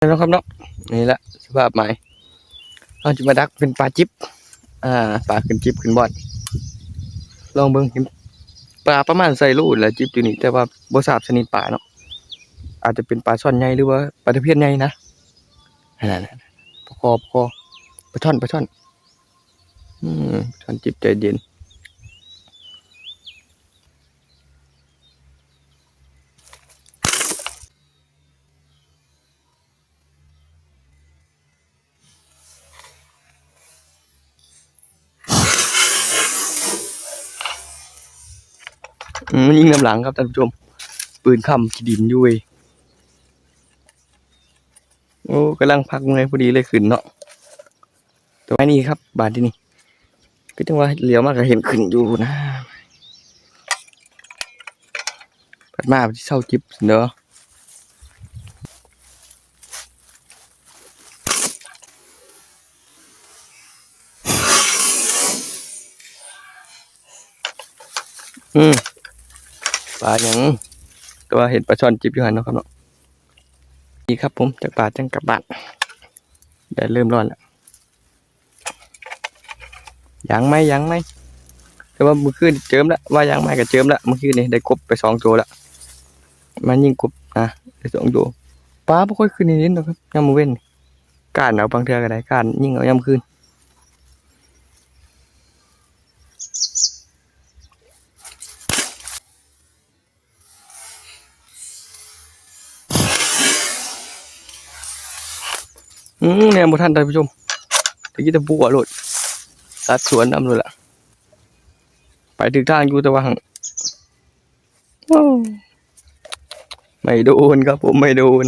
แล้วครับเนาะนี่แหละสภาพใหม่เราจะมาดักเป็นปลาจิ๊บอ่าปลาขึ้นจิ๊บขึ้นบอดลองเบิ่งเห็นปลาประมาณใส่ลูกแหละจิ๊บอยู่นี่แต่ว่าบ่ทราบชนิดปลาเนาะอาจจะเป็นปลาช่อนใหญ่หรือว่าปลาตะเพียนใหญ่นะนั่นๆปลาคอปลาคอปลาช่อนปลาช่อนอืมช่อนจิ๊บใจเย็น อืมยิงน้ำหลังครับท่านผู้ชม ปืนคำขีดินยู่เว้ยโอ้กำลังพักไงพอดีเลยขึ้นเนาะตัวนี้ครับ บาทที่นี่ก็จังว่าเหลียวมากก็เห็นขึ้นอยู่นะปัดมาที่เศร้าจิบเนาะอืม ปลาอย่างตัวเห็นปลาช่อนจิบอยู่หันเนาะครับเนาะนี่ครับผมจากปลาจังกับบ้านแดดเริ่มร้อนแล้วยังไหมยังไหมแต่ว่าเมื่อคืนเจิมแล้วว่ายังไม่ก็เจิมแล้วเมื่อคืนนี่ได้กบไปสองตัวแล้วมันยิงกบนะได้สองตัวปลาไม่ค่อยขึ้นนิดๆหรอกครับยามมือเว้นกานเอาบางเทือก็ได้กานยิงเอายามคืน อืมเนี่ยบุท่านท่านผู้ชมตะกี้ตะบัวโหลดสัดสวนนำเลยล่ะไปถึงทางอยู่แต่ว่าหั่งไม่โดนครับผมไม่โดน